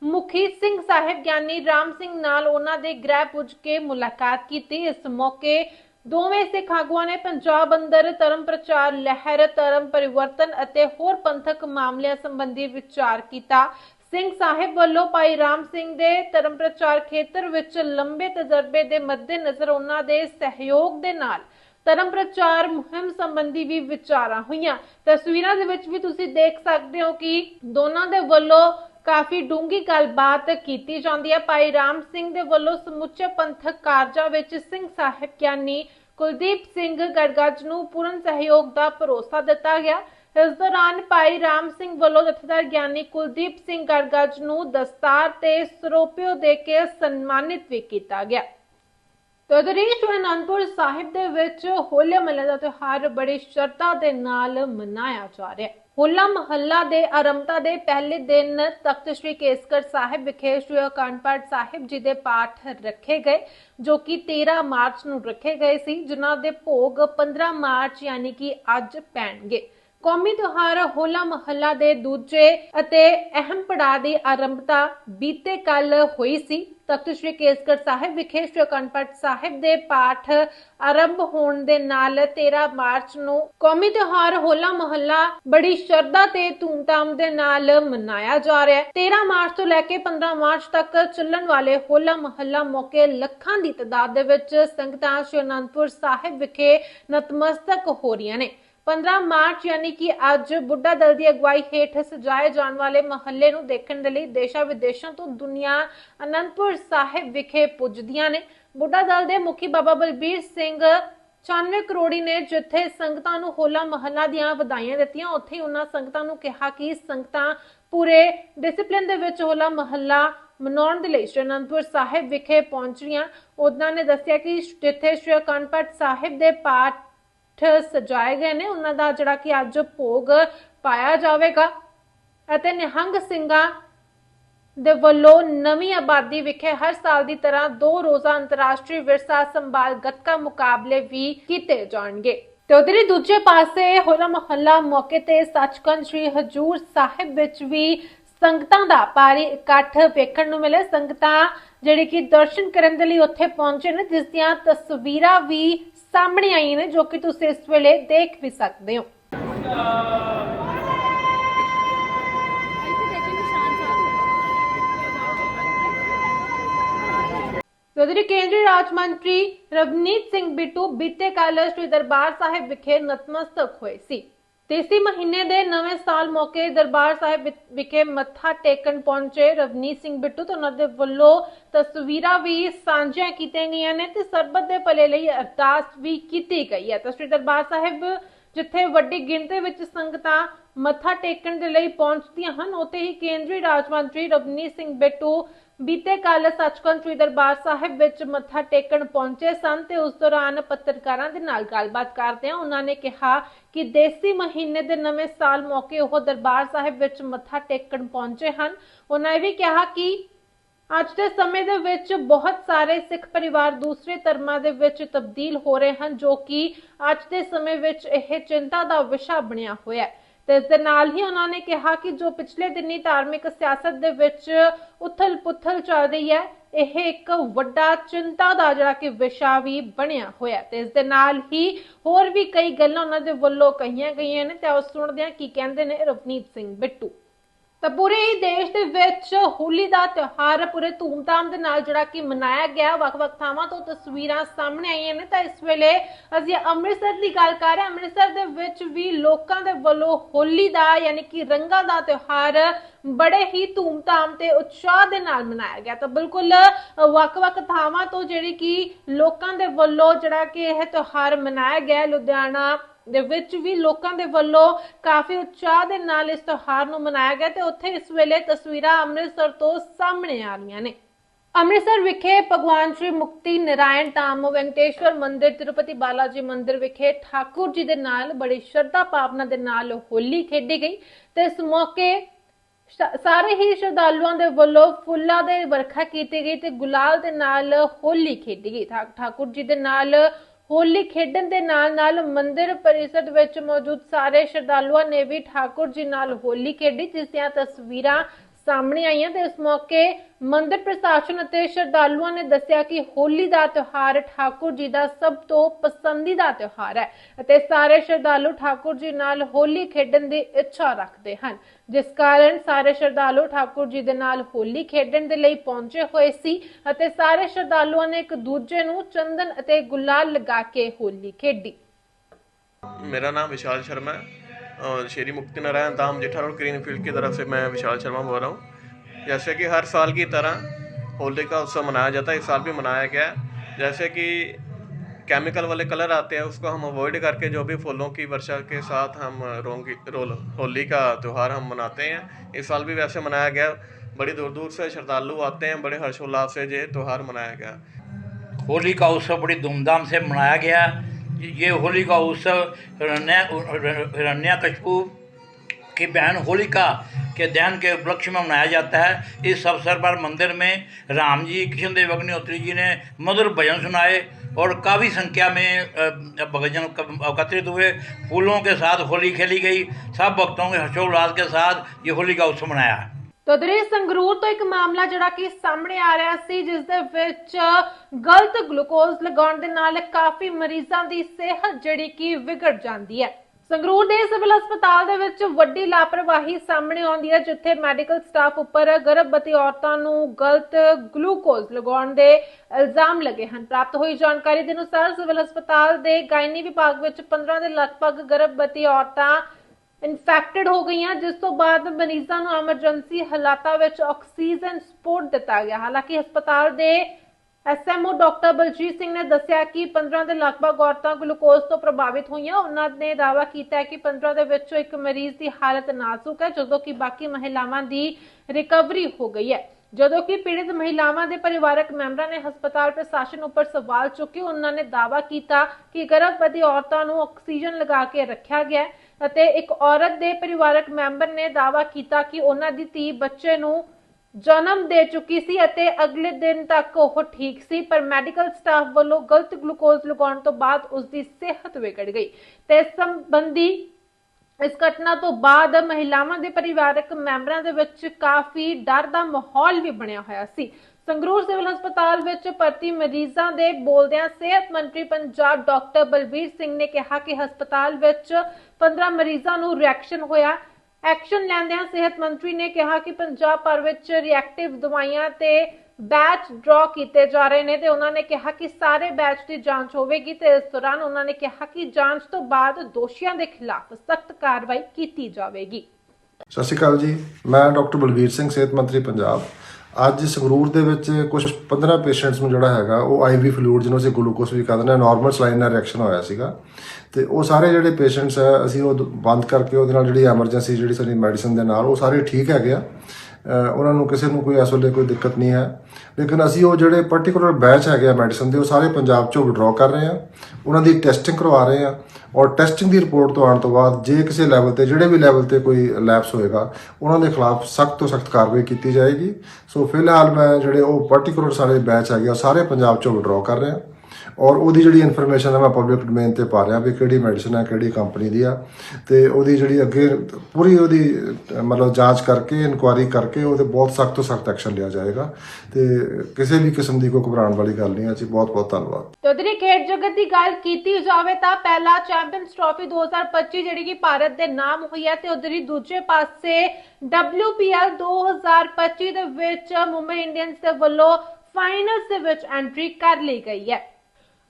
ਮੁਖੀ ਸਿੰਘ ਸਾਹਿਬ ਗਿਆਨੀ ਰਾਮ ਸਿੰਘ ਨਾਲ ਉਹਨਾਂ ਦੇ ਗ੍ਰਹਿ ਪੁੱਜ ਕੇ ਮੁਲਾਕਾਤ ਕੀਤੀ। ਇਸ ਮੌਕੇ ਦੋਵੇਂ ਸਿੱਖ ਆਗੂਆਂ ਨੇ ਪੰਜਾਬ ਅੰਦਰ ਧਰਮ ਪ੍ਰਚਾਰ, ਲਹਿਰ, ਧਰਮ ਪਰਿਵਰਤਨ ਅਤੇ ਹੋਰ ਪੰਥਕ ਮਾਮਲਿਆਂ ਸੰਬੰਧੀ ਵਿਚਾਰ ਕੀਤਾ। ਸਿੰਘ ਸਾਹਿਬ ਵੱਲੋਂ ਭਾਈ ਰਾਮ ਸਿੰਘ ਦੇ ਧਰਮ ਪ੍ਰਚਾਰ ਖੇਤਰ ਵਿੱਚ ਲੰਬੇ ਤਜਰਬੇ ਦੇ ਮੱਦੇਨਜ਼ਰ ਉਹਨਾਂ ਦੇ ਸਹਿਯੋਗ ਦੇ ਨਾਲ ਧਰਮ ਪ੍ਰਚਾਰ ਮੁਹਿੰਮ ਸੰਬੰਧੀ ਵੀ ਵਿਚਾਰਾਂ ਹੋਈਆਂ। ਤਸਵੀਰਾਂ ਦੇ ਵਿੱਚ ਵੀ ਤੁਸੀਂ ਦੇਖ ਸਕਦੇ ਹੋ ਕਿ ਦੋਨਾਂ ਦੇ ਵੱਲੋਂ ਕਾਫੀ ਡੂੰਗੀ ਗੱਲਬਾਤ ਕੀਤੀ ਜਾਂਦੀ ਹੈ। ਭਾਈ ਰਾਮ ਸਿੰਘ ਦੇ ਵੱਲੋਂ ਸਮੁੱਚੇ ਪੰਥਕ ਕਾਰਜਾਂ ਵਿੱਚ ਸਿੰਘ ਸਾਹਿਬ ਗਿਆਨੀ ਕੁਲਦੀਪ ਸਿੰਘ ਗੜਗੱਜ ਨੂੰ ਪੂਰਨ ਸਹਿਯੋਗ ਦਾ ਭਰੋਸਾ ਦਿੱਤਾ ਗਿਆ। ਇਸ ਦੌਰਾਨ ਭਾਈ ਰਾਮ ਸਿੰਘ ਵੱਲੋਂ ਜਥੇਦਾਰ ਗਿਆਨੀ ਕੁਲਦੀਪ ਸਿੰਘ ਗੜਗੱਜ ਨੂੰ ਦਸਤਾਰ ਤੇ ਸਰੋਪਿਓ ਦੇ ਕੇ ਸਨਮਾਨਿਤ ਵੀ ਕੀਤਾ ਗਿਆ। ਤਦਰੀਸ਼ ਅਨੰਦਪੁਰ ਸਾਹਿਬ ਦੇ ਵਿੱਚ ਹੋਲੇ ਮਹੱਲੇ ਦਾ ਤਿਉਹਾਰ ਬੜੀ ਸ਼ਰਧਾ ਦੇ ਨਾਲ ਮਨਾਇਆ ਜਾ ਰਿਹਾ ਹੈ। ਹੋਲਾ ਮਹੱਲਾ ਦੇ ਆਰੰਭਤਾ ਦੇ ਪਹਿਲੇ ਦਿਨ ਤਖਤ ਸ੍ਰੀ ਕੇਸਗੜ੍ਹ ਸਾਹਿਬ ਵਿਖੇ ਸ੍ਰੀ ਅਖੰਡ ਪਾਠ ਸਾਹਿਬ ਜੀ ਦੇ ਪਾਠ ਰੱਖੇ ਗਏ, ਜੋ ਕਿ 13 ਮਾਰਚ ਨੂੰ ਰੱਖੇ ਗਏ ਸੀ, ਜਿਨ੍ਹਾਂ ਦੇ ਭੋਗ 15 ਮਾਰਚ ਯਾਨੀ ਕਿ ਅੱਜ ਪੈਣਗੇ। ਕੌਮੀ ਤਿਉਹਾਰ ਹੋਲਾ ਮਹੱਲਾ ਦੇ ਦੂਜੇ ਅਤੇ ਅਹਿਮ ਪੜਾਅ ਦੀ ਆਰੰਭਤਾ ਬੀਤੇ ਕੱਲ ਹੋਈ ਸੀ। ਤਖਤ ਸ੍ਰੀ ਕੇਸਗੜ੍ਹ ਸਾਹਿਬ ਵਿਖੇ ਸ੍ਰੀ ਅਖੰਡ ਪਾਠ ਸਾਹਿਬ ਦੇ ਪਾਠ ਆਰੰਭ ਹੋਣ ਦੇ ਨਾਲ 13 ਮਾਰਚ ਨੂੰ ਕੌਮੀ ਤਿਉਹਾਰ ਹੋਲਾ ਮਹੱਲਾ ਬੜੀ ਸ਼ਰਧਾ ਤੇ ਧੂਮਧਾਮ ਦੇ ਨਾਲ ਮਨਾਇਆ ਜਾ ਰਿਹਾ ਹੈ। 13 ਮਾਰਚ ਤੋਂ ਲੈ ਕੇ 15 ਮਾਰਚ ਤੱਕ ਚੱਲਣ ਵਾਲੇ ਹੋਲਾ ਮਹੱਲਾ ਮੌਕੇ ਲੱਖਾਂ ਦੀ ਤਾਦਾਦ ਦੇ ਵਿੱਚ ਸੰਗਤਾਂ ਸ੍ਰੀ ਅਨੰਦਪੁਰ ਸਾਹਿਬ ਵਿਖੇ ਨਤਮਸਤਕ ਹੋ ਰਹੀਆਂ ਨੇ। 15 ਮਾਰਚ ਯਾਨੀ ਕਿ ਅੱਜ ਬੁੱਢਾ ਦਲ ਦੀ ਅਗਵਾਈ ਹੇਠ ਸਜਾਏ ਜਾਣ ਵਾਲੇ ਮਹੱਲੇ ਨੂੰ ਦੇਖਣ ਦੇ ਲਈ ਦੇਸ਼ਾਂ ਵਿਦੇਸ਼ਾਂ ਤੋਂ ਦੁਨੀਆ ਅਨੰਦਪੁਰ ਸਾਹਿਬ ਵਿਖੇ ਪੁੱਜਦੀਆਂ ਨੇ। ਬੁੱਢਾ ਦਲ ਦੇ ਮੁਖੀ ਬਾਬਾ ਬਲਬੀਰ ਸਿੰਘ 94 ਕਰੋੜੀ ਨੇ ਜਿੱਥੇ ਸੰਗਤਾਂ ਨੂੰ ਹੋਲਾ ਮਹੱਲਾ ਦੀਆਂ ਵਧਾਈਆਂ ਦਿੱਤੀਆਂ, ਉੱਥੇ ਹੀ ਉਹਨਾਂ ਸੰਗਤਾਂ ਨੂੰ ਕਿਹਾ ਕਿ ਸੰਗਤਾਂ ਪੂਰੇ ਡਿਸਪਲਿਨ ਦੇ ਵਿੱਚ ਹੋਲਾ ਮਹੱਲਾ ਮਨਾਉਣ ਦੇ ਲਈ ਸ਼੍ਰੀ ਅਨੰਦਪੁਰ ਸਾਹਿਬ ਵਿਖੇ ਪਹੁੰਚ ਰਹੀਆਂ। ਉਹਨਾਂ ਨੇ ਦੱਸਿਆ ਕਿ ਜਿੱਥੇ ਸ਼੍ਰੀ ਅਖੰਡ ਪਾਠ ਸਾਹਿਬ ਦੇ ਪਾਠ ਸਜਾਏ ਗਏ ਨੇ, ਉਹਨਾਂ ਦਾ ਜਿਹੜਾ ਕਿ ਅੱਜ ਭੋਗ ਪਾਇਆ ਜਾਵੇਗਾ। ਅਤੇ ਨਿਹੰਗ ਸਿੰਘਾਂ ਦੇ ਵੱਲੋਂ ਨਵੀਂ ਆਬਾਦੀ ਵਿਖੇ ਹਰ ਸਾਲ ਦੀ ਤਰ੍ਹਾਂ ਦੋ ਰੋਜ਼ਾ ਅੰਤਰਰਾਸ਼ਟਰੀ ਵਿਰਸਾ ਸੰਭਾਲ ਗੱਤਕਾ ਮੁਕਾਬਲੇ ਵੀ ਕੀਤੇ ਜਾਣਗੇ। ਤੇ ਉਧਰ ਹੀ ਦੂਜੇ ਪਾਸੇ ਹੋਲਾ ਮਹੱਲਾ ਮੌਕੇ ਤੇ ਸੱਚਖੰਡ ਸ੍ਰੀ ਹਜੂਰ ਸਾਹਿਬ ਵਿੱਚ ਵੀ ਸੰਗਤਾਂ ਦਾ ਭਾਰੀ ਇਕੱਠ ਵੇਖਣ ਨੂੰ ਮਿਲੇ। ਸੰਗਤਾਂ ਜਿਹੜੇ ਕਿ ਦਰਸ਼ਨ ਕਰਨ ਦੇ ਲਈ ਉੱਥੇ ਪਹੁੰਚੇ ਨੇ, ਜਿਸ ਦੀਆਂ ਤਸਵੀਰਾਂ ਵੀ ਸਾਹਮਣੇ ਆਈਆਂ ਨੇ ਜੋ ਕਿ ਤੁਸੀਂ ਇਸ ਵੇਲੇ ਦੇਖ ਵੀ ਸਕਦੇ ਹੋ ਚੌਧਰੀ ਕੇਂਦਰੀ ਰਾਜ ਮੰਤਰੀ ਰਵਨੀਤ ਸਿੰਘ ਬਿੱਟੂ ਬੀਤੇ ਕੱਲ੍ਹ ਸ੍ਰੀ ਦਰਬਾਰ ਸਾਹਿਬ ਵਿਖੇ ਨਤਮਸਤਕ ਹੋਏ ਸੀ ਤੀਸੀ ਮਹੀਨੇ ਦੇ ਨਵੇਂ ਸਾਲ ਮੌਕੇ ਦਰਬਾਰ ਸਾਹਿਬ ਵਿਖੇ ਮੱਥਾ ਟੇਕਣ ਪਹੁੰਚੇ ਰਵਨੀਤ ਸਿੰਘ ਬਿੱਟੂ ਤੇ ਉਹਨਾਂ ਦੇ ਵੱਲੋਂ ਤਸਵੀਰਾਂ ਵੀ ਸਾਂਝੀਆਂ ਕੀਤੀਆਂ ਗਈਆਂ ਨੇ ਤੇ ਸਰਬਤ ਦੇ ਭਲੇ ਲਈ ਅਰਦਾਸ ਵੀ ਕੀਤੀ ਗਈ ਹੈ। ਤਾਂ ਸ੍ਰੀ ਦਰਬਾਰ ਸਾਹਿਬ ਜਿੱਥੇ ਵੱਡੀ ਗਿਣਤੀ ਵਿੱਚ ਸੰਗਤਾਂ ਮੱਥਾ ਟੇਕਣ ਦੇ ਲਈ ਪਹੁੰਚਦੀਆਂ ਹਨ। ਉੱਥੇ ਹੀ ਕੇਂਦਰੀ ਰਾਜ ਮੰਤਰੀ ਰਵਨੀਤ ਸਿੰਘ ਬਿੱਟੂ ਬੀਤੇ ਕੱਲ ਸੱਚਖੰਡ ਸ੍ਰੀ ਦਰਬਾਰ ਸਾਹਿਬ ਵਿੱਚ ਮੱਥਾ ਟੇਕਣ ਪਹੁੰਚੇ ਸਨ ਤੇ ਉਸ ਦੌਰਾਨ ਪੱਤਰਕਾਰਾਂ ਦੇ ਨਾਲ ਗੱਲਬਾਤ ਕਰਦਿਆਂ ਉਹਨਾਂ ਨੇ ਕਿਹਾ ਕਿ ਦੇਸੀ ਮਹੀਨੇ ਦੇ ਨਵੇਂ ਸਾਲ ਮੌਕੇ ਉਹ ਦਰਬਾਰ ਸਾਹਿਬ ਵਿੱਚ ਮੱਥਾ ਟੇਕਣ ਪਹੁੰਚੇ ਹਨ। ਉਹਨਾਂ ਇਹ ਵੀ ਕਿਹਾ ਕਿ ਅੱਜ ਦੇ ਸਮੇਂ ਦੇ ਵਿੱਚ ਬਹੁਤ ਸਾਰੇ ਸਿੱਖ ਪਰਿਵਾਰ ਦੂਸਰੇ ਧਰਮਾਂ ਦੇ ਵਿੱਚ ਤਬਦੀਲ ਹੋ ਰਹੇ ਹਨ, ਜੋ ਕਿ ਅੱਜ ਦੇ ਸਮੇਂ ਵਿੱਚ ਇਹ ਚਿੰਤਾ ਦਾ ਵਿਸ਼ਾ ਬਣਿਆ ਹੋਇਆ ਹੈ। ਤੇ ਇਸ ਦੇ ਨਾਲ ਹੀ ਉਹਨਾਂ ਨੇ ਕਿਹਾ ਕਿ ਜੋ ਪਿਛਲੇ ਦਿਨੀ ਧਾਰਮਿਕ ਸਿਆਸਤ ਦੇ ਵਿੱਚ ਉਥਲ-ਪੁਥਲ ਚੱਲ ਰਹੀ ਹੈ, ਇਹ ਇੱਕ ਵੱਡਾ ਚਿੰਤਾ ਦਾ ਜਿਹੜਾ ਕਿ ਵਿਸ਼ਾ ਵੀ ਬਣਿਆ ਹੋਇਆ ਤੇ ਇਸ ਦੇ ਨਾਲ ਹੀ ਹੋਰ ਵੀ ਕਈ ਗੱਲਾਂ ਉਹਨਾਂ ਦੇ ਵੱਲੋਂ ਕਹੀਆਂ ਗਈਆਂ ਨੇ ਤੇ ਆਓ ਸੁਣਦੇ ਹਾਂ ਕੀ ਕਹਿੰਦੇ ਨੇ ਰਵਨੀਤ ਸਿੰਘ ਬਿੱਟੂ। ਤਾਂ ਪੂਰੇ ਹੀ ਦੇਸ਼ ਦੇ ਵਿੱਚ ਹੋਲੀ ਦਾ ਤਿਉਹਾਰ ਪੂਰੇ ਧੂਮਧਾਮ ਦੇ ਨਾਲ ਜਿਹੜਾ ਕਿ ਮਨਾਇਆ ਗਿਆ, ਵੱਖ-ਵੱਖ ਥਾਵਾਂ ਤੋਂ ਤਸਵੀਰਾਂ ਸਾਹਮਣੇ ਆਈਆਂ ਨੇ। ਤਾਂ ਇਸ ਵੇਲੇ ਅਸੀਂ ਅੰਮ੍ਰਿਤਸਰ ਦੀ ਗੱਲ ਕਰ ਰਹੇ ਅੰਮ੍ਰਿਤਸਰ ਦੇ ਵਿੱਚ ਵੀ ਲੋਕਾਂ ਦੇ ਵੱਲੋਂ ਹੋਲੀ ਦਾ, ਯਾਨੀ ਕਿ ਰੰਗਾਂ ਦਾ ਤਿਉਹਾਰ ਬੜੇ ਹੀ ਧੂਮਧਾਮ ਤੇ ਉਤਸ਼ਾਹ ਦੇ ਨਾਲ ਮਨਾਇਆ ਗਿਆ। ਤਾਂ ਬਿਲਕੁਲ ਵੱਖ-ਵੱਖ ਥਾਵਾਂ ਤੋਂ ਜਿਹੜੀ ਕਿ ਲੋਕਾਂ ਦੇ ਵੱਲੋਂ ਜਿਹੜਾ ਕਿ ਇਹ ਤਿਉਹਾਰ ਮਨਾਇਆ ਗਿਆ ਲੁਧਿਆਣਾ ਦੇ ਵਿੱਚ ਵੀ ਲੋਕਾਂ ਦੇ ਵੱਲੋਂ ਕਾਫੀ ਉਤਸ਼ਾਹ ਦੇ ਨਾਲ ਇਸ ਤਿਉਹਾਰ ਨੂੰ ਮਨਾਇਆ ਗਿਆ ਤੇ ਉੱਥੇ ਇਸ ਵੇਲੇ ਤਸਵੀਰਾਂ ਅੰਮ੍ਰਿਤਸਰ ਤੋਂ ਸਾਹਮਣੇ ਆ ਰਹੀਆਂ ਨੇ। ਅੰਮ੍ਰਿਤਸਰ ਵਿਖੇ ਭਗਵਾਨ ਸ਼੍ਰੀ ਮੁਕਤੀ ਨਾਰਾਇਣ ਧਾਮ, ਵੈਂਕਟੇਸ਼ਵਰ ਮੰਦਿਰ, ਤਿਰੂਪਤੀ ਬਾਲਾਜੀ ਮੰਦਿਰ ਵਿਖੇ ਠਾਕੁਰ ਜੀ ਦੇ ਨਾਲ ਬੜੀ ਸ਼ਰਧਾ ਭਾਵਨਾ ਦੇ ਨਾਲ ਹੋਲੀ ਖੇਡੀ ਗਈ ਤੇ ਇਸ ਮੌਕੇ ਸਾਰੇ ਹੀ ਸ਼ਰਧਾਲੂਆਂ ਦੇ ਵੱਲੋਂ ਫੁੱਲਾਂ ਦੇ ਵਰਖਾ ਕੀਤੀ ਗਈ ਤੇ ਗੁਲਾਲ ਦੇ ਨਾਲ ਹੋਲੀ ਖੇਡੀ ਗਈ। ਠਾਕੁਰ ਜੀ ਦੇ ਨਾਲ ਹੋਲੀ ਖੇਡਣ ਦੇ ਨਾਲ ਨਾਲ ਮੰਦਿਰ ਪਰਿਸਰ ਵਿੱਚ ਮੌਜੂਦ ਸਾਰੇ ਸ਼ਰਧਾਲੂਆਂ ਨੇ ਵੀ ਠਾਕੁਰ ਜੀ ਨਾਲ ਹੋਲੀ ਖੇਡੀ, ਜਿਸ ਦੀਆਂ ਤਸਵੀਰਾਂ ਸਾਹਮਣੇ ਆਈਆਂ ਤੇ ਇਸ ਮੌਕੇ ਮੰਦਿਰ ਪ੍ਰਸ਼ਾਸਨ ਅਤੇ ਸ਼ਰਧਾਲੂਆਂ ਨੇ ਦੱਸਿਆ ਕਿ ਹੋਲੀ ਦਾ ਤਿਉਹਾਰ ਠਾਕੁਰ ਜੀ ਦਾ ਸਭ ਤੋਂ ਪਸੰਦੀਦਾ ਤਿਉਹਾਰ ਹੈ ਅਤੇ ਸਾਰੇ ਸ਼ਰਧਾਲੂ ਠਾਕੁਰ ਜੀ ਨਾਲ ਹੋਲੀ ਖੇਡਣ ਦੀ ਇੱਛਾ ਰੱਖਦੇ ਹਨ। ਜਿਸ ਕਾਰਨ ਸਾਰੇ ਸ਼ਰਧਾਲੂ ਠਾਕੁਰ ਜੀ ਦੇ ਨਾਲ ਹੋਲੀ ਖੇਡਣ ਦੇ ਲਈ ਪਹੁੰਚੇ ਹੋਏ ਸੀ ਅਤੇ ਸਾਰੇ ਸ਼ਰਧਾਲੂਆਂ ਨੇ ਇੱਕ ਦੂਜੇ ਨੂੰ ਚੰਦਨ ਅਤੇ ਗੁਲਾਲ ਲਗਾ ਕੇ ਹੋਲੀ ਖੇਡੀ। ਮੇਰਾ ਨਾਮ ਵਿਸ਼ਾਲ ਸ਼ਰਮਾ ਹੈ। शेरी Mukti Narayan Dham Jetha road green field की तरफ़ से मैं विशाल शर्मा बोल रहा हूँ। जैसे कि हर साल की तरह होली का उत्सव मनाया जाता है, इस साल भी मनाया गया है। जैसे कि केमिकल वाले कलर आते हैं, उसको हम अवॉइड करके जो भी फूलों की वर्षा के साथ हम रोंगी रोल, होली का त्यौहार हम मनाते हैं। इस साल भी वैसे मनाया गया बड़ी दूर दूर से श्रद्धालु आते हैं, बड़े हर्षोल्लास से ये त्यौहार मनाया गया होली का उत्सव बड़ी धूमधाम से मनाया गया ये होली का उत्सव, हिरण्य हिरण्यकशिपु की बहन होलिका के दहन के उपलक्ष्य में मनाया जाता है। इस अवसर पर मंदिर में राम जी, कृष्णदेव अग्निहोत्री जी ने मधुर भजन सुनाए और काफ़ी संख्या में भजन एकत्रित हुए। फूलों के साथ होली खेली गई। सब भक्तों के हर्षोल्लास के साथ ये होली का उत्सव मनाया। ਤਾਂ ਸੰਗਰੂਰ ਤੋਂ ਇੱਕ ਮਾਮਲਾ ਜਿਹੜਾ ਕਿ ਸਾਹਮਣੇ ਆ ਰਿਹਾ ਸੀ, ਜਿਸ ਦੇ ਵਿੱਚ ਗਲਤ ਗਲੂਕੋਜ਼ ਲਗਾਉਣ ਦੇ ਨਾਲ ਕਾਫੀ ਮਰੀਜ਼ਾਂ ਦੀ ਸਿਹਤ ਜਿਹੜੀ ਕਿ ਵਿਗੜ ਜਾਂਦੀ ਹੈ। ਸੰਗਰੂਰ ਦੇ ਸਿਵਲ ਹਸਪਤਾਲ ਦੇ ਵਿੱਚ ਵੱਡੀ ਲਾਪਰਵਾਹੀ ਸਾਹਮਣੇ ਆਉਂਦੀ ਹੈ, ਜਿੱਥੇ ਮੈਡੀਕਲ ਸਟਾਫ ਉੱਪਰ ਗਰਭਵਤੀ ਔਰਤਾਂ ਨੂੰ ਗਲਤ ਗਲੂਕੋਜ਼ ਲਗਾਉਣ ਦੇ ਇਲਜ਼ਾਮ ਲੱਗੇ ਹਨ। ਪ੍ਰਾਪਤ ਹੋਈ ਜਾਣਕਾਰੀ ਦੇ ਅਨੁਸਾਰ ਸਿਵਲ ਹਸਪਤਾਲ ਦੇ ਗਾਇਨੀ ਵਿਭਾਗ ਵਿੱਚ 15 ਦੇ ਲਗਭਗ ਗਰਭਵਤੀ ਔਰਤਾਂ ਇਨਫੈਕਟਡ ਹੋ ਗਈਆਂ, ਜਿਸ ਤੋਂ ਬਾਅਦ ਮਰੀਜ਼ਾਂ ਨੂੰ ਐਮਰਜੈਂਸੀ ਹਾਲਾਤਾਂ ਵਿੱਚ ਆਕਸੀਜਨ ਸਪੋਰਟ ਦਿੱਤਾ ਗਿਆ। ਹਾਲਾਂਕਿ ਹਸਪਤਾਲ ਦੇ ਐਸਐਮਓ ਡਾਕਟਰ ਬਲਜੀਤ ਸਿੰਘ ਨੇ ਦੱਸਿਆ ਕਿ 15 ਦੇ ਲਗਭਗ ਔਰਤਾਂ ਗਲੂਕੋਜ਼ ਤੋਂ ਪ੍ਰਭਾਵਿਤ ਹੋਈਆਂ। ਉਹਨਾਂ ਨੇ ਦਾਅਵਾ ਕੀਤਾ ਹੈ ਕਿ 15 ਦੇ ਵਿੱਚੋਂ ਇੱਕ ਮਰੀਜ਼ ਦੀ ਹਾਲਤ ਨਾਜ਼ੁਕ ਹੈ, ਜਦੋਂ ਕਿ ਬਾਕੀ ਮਹਿਲਾਵਾਂ ਦੀ ਰਿਕਵਰੀ ਹੋ ਗਈ ਹੈ। ਜਦੋਂ ਕਿ ਪੀੜਿਤ ਮਹਿਲਾਵਾਂ ਦੇ ਪਰਿਵਾਰਕ ਮੈਂਬਰਾਂ ਨੇ ਹਸਪਤਾਲ ਪ੍ਰਸ਼ਾਸਨ ਉੱਪਰ ਸਵਾਲ ਚੁੱਕੇ, ਉਹਨਾਂ ਨੇ ਦਾਅਵਾ ਕੀਤਾ ਕਿ ਗਰਭਵਤੀ ਔਰਤਾਂ ਨੂੰ ਆਕਸੀਜਨ ਲਗਾ ਕੇ ਰੱਖਿਆ ਗਿਆ ਅਤੇ ਇੱਕ ਔਰਤ ਦੇ ਪਰਿਵਾਰਕ ਮੈਂਬਰ ਨੇ ਦਾਅਵਾ ਕੀਤਾ ਕਿ ਉਹਨਾਂ ਦੀ ਧੀ ਬੱਚੇ ਨੂੰ ਜਨਮ ਦੇ ਚੁੱਕੀ ਸੀ ਅਤੇ ਅਗਲੇ ਦਿਨ ਤੱਕ ਉਹ ਠੀਕ ਸੀ, ਪਰ ਮੈਡੀਕਲ ਸਟਾਫ ਵੱਲੋਂ ਗਲਤ ਗਲੂਕੋਜ਼ ਲਗਾਉਣ ਤੋਂ ਬਾਅਦ ਉਸ ਦੀ ਸਿਹਤ ਵਿਗੜ ਗਈ। ਤੇ ਇਸ ਸੰਬੰਧੀ ਇਸ ਘਟਨਾ ਤੋਂ ਬਾਅਦ ਮਹਿਲਾਵਾਂ ਦੇ ਪਰਿਵਾਰਕ ਮੈਂਬਰਾਂ ਦੇ ਵਿੱਚ ਕਾਫੀ ਡਰ ਦਾ ਮਾਹੌਲ ਵੀ ਬਣਿਆ ਹੋਇਆ ਸੀ। ਸੰਗਰੂਰ ਸਿਵਲ ਹਸਪਤਾਲ ਵਿੱਚ ਭਰਤੀ ਮਰੀਜ਼ਾਂ ਦੇ ਬੋਲਦਿਆਂ ਸਿਹਤ ਮੰਤਰੀ ਪੰਜਾਬ ਡਾਕਟਰ ਬਲਬੀਰ ਸਿੰਘ ਨੇ ਕਿਹਾ ਕਿ ਹਸਪਤਾਲ ਵਿੱਚ 15 ਮਰੀਜ਼ਾਂ ਨੂੰ ਰਿਐਕਸ਼ਨ ਹੋਇਆ। ਐਕਸ਼ਨ ਲੈਂਦਿਆਂ ਸਿਹਤ ਮੰਤਰੀ ਨੇ ਕਿਹਾ ਕਿ ਪੰਜਾਬ ਭਰ ਵਿੱਚ ਰਿਐਕਟਿਵ ਦਵਾਈਆਂ ਤੇ ਬੈਚ ਡਰਾ ਕੀਤੇ ਜਾ ਰਹੇ ਨੇ ਤੇ ਉਹਨਾਂ ਨੇ ਕਿਹਾ ਕਿ ਸਾਰੇ ਬੈਚ ਦੀ ਜਾਂਚ ਹੋਵੇਗੀ ਤੇ ਇਸ ਦੌਰਾਨ ਉਹਨਾਂ ਨੇ ਕਿਹਾ ਕਿ ਜਾਂਚ ਤੋਂ ਬਾਅਦ ਦੋਸ਼ੀਆਂ ਦੇ ਖਿਲਾਫ ਸਖਤ ਕਾਰਵਾਈ ਕੀਤੀ ਜਾਵੇਗੀ। ਸਤਿ ਸ਼੍ਰੀ ਅਕਾਲ ਜੀ। ਮੈਂ ਡਾਕਟਰ ਬਲਵੀਰ ਸਿੰਘ, ਸਿਹਤ ਮੰਤਰੀ ਪੰਜਾਬ। ਅੱਜ ਸੰਗਰੂਰ ਦੇ ਵਿੱਚ ਕੁਝ 15 ਪੇਸ਼ੈਂਟਸ ਨੂੰ ਜਿਹੜਾ ਹੈਗਾ, ਉਹ ਆਈਵੀ ਫਲੂਇਡ, ਜਿਹਨੂੰ ਅਸੀਂ ਗਲੂਕੋਸ ਵੀ ਕਹਿੰਦੇ ਨੇ ਨਾਰਮਲ ਸਲਾਈਨ ਨਾਲ ਰਿਐਕਸ਼ਨ ਹੋਇਆ ਸੀਗਾ। ਤੇ ਉਹ ਸਾਰੇ ਜਿਹੜੇ ਪੇਸ਼ੈਂਟਸ ਅਸੀਂ ਉਹ ਬੰਦ ਕਰਕੇ ਉਹਦੇ ਨਾਲ ਜਿਹੜੀ ਐਮਰਜੈਂਸੀ ਜਿਹੜੀ ਸਾਡੀ ਮੈਡੀਸਨ ਦੇ ਨਾਲ, ਉਹ ਸਾਰੇ ਠੀਕ ਹੈਗੇ ਆ। ਉਹਨਾਂ ਨੂੰ ਕਿਸੇ ਨੂੰ ਕੋਈ ਇਸ ਵੇਲੇ ਕੋਈ ਦਿੱਕਤ ਨਹੀਂ ਹੈ। ਲੇਕਿਨ ਅਸੀਂ ਉਹ ਜਿਹੜੇ ਪਾਰਟਿਕੂਲਰ ਬੈਚ ਹੈਗੇ ਆ ਮੈਡੀਸਨ ਦੇ, ਉਹ ਸਾਰੇ ਪੰਜਾਬ ਚੋਂ ਵਿਡਰਾਅ ਕਰ ਰਹੇ ਆ। ਉਹਨਾਂ ਦੀ ਟੈਸਟਿੰਗ ਕਰਵਾ ਰਹੇ ਆ ਔਰ ਟੈਸਟਿੰਗ ਦੀ ਰਿਪੋਰਟ ਤੋਂ ਆਉਣ ਤੋਂ ਬਾਅਦ ਜੇ ਕਿਸੇ ਲੈਵਲ ਤੇ, ਜਿਹੜੇ ਵੀ ਲੈਵਲ ਤੇ ਕੋਈ ਲੈਪਸ ਹੋਏਗਾ, ਉਹਨਾਂ ਦੇ ਖਿਲਾਫ ਸਖਤ ਤੋਂ ਸਖਤ ਕਾਰਵਾਈ ਕੀਤੀ ਜਾਏਗੀ। ਸੋ ਫਿਲਹਾਲ ਮੈਂ ਜਿਹੜੇ ਉਹ ਪਾਰਟਿਕੂਲਰ ਸਾਰੇ ਬੈਚ ਹੈਗੇ ਆ, ਉਹ ਸਾਰੇ ਪੰਜਾਬ ਚੋਂ ਵਿਡਰਾਅ ਕਰ ਰਹੇ ਆ। ਔਰ ਉਹਦੀ ਜਿਹੜੀ ਇਨਫੋਰਮੇਸ਼ਨ ਹੈ ਮੈਂ ਪਬਲਿਕ ਡੋਮੇਨ ਤੇ ਪਾ ਰਿਹਾ ਵੀ ਕਿਹੜੀ ਮੈਡੀਸਨ ਹੈ, ਕਿਹੜੀ ਕੰਪਨੀ ਦੀ ਆ। ਤੇ ਉਹਦੀ ਜਿਹੜੀ ਅੱਗੇ ਪੂਰੀ ਉਹਦੀ, ਮਤਲਬ ਜਾਂਚ ਕਰਕੇ ਇਨਕੁਆਇਰੀ ਕਰਕੇ ਉਹਦੇ ਬਹੁਤ ਸਖਤ ਤੋਂ ਸਖਤ ਐਕਸ਼ਨ ਲਿਆ ਜਾਏਗਾ। ਤੇ ਕਿਸੇ ਵੀ ਕਿਸਮ ਦੀ ਕੋਈ ਘਬਰਾਉਣ ਵਾਲੀ ਗੱਲ ਨਹੀਂ ਹੈ ਜੀ। ਬਹੁਤ ਬਹੁਤ ਧੰਨਵਾਦ। ਤੇ ਖੇਡ ਜਗਤ ਦੀ ਗੱਲ ਕੀਤੀ ਜਾਵੇ ਤਾਂ ਪਹਿਲਾ ਚੈਂਪੀਅਨਸ ਟਰਾਫੀ 2025 ਜਿਹੜੀ ਕਿ ਭਾਰਤ ਦੇ ਨਾਮ ਹੋਈ ਹੈ ਤੇ ਉਧਰੀ ਦੂਜੇ ਪਾਸੇ WPL 2025 ਦੇ ਵਿੱਚ ਮੁੰਬਈ ਇੰਡੀਅਨਸ ਦੇ ਵੱਲੋਂ ਫਾਈਨਲਸ ਦੇ ਵਿੱਚ ਐਂਟਰੀ ਕਰ ਲਈ ਗਈ ਹੈ।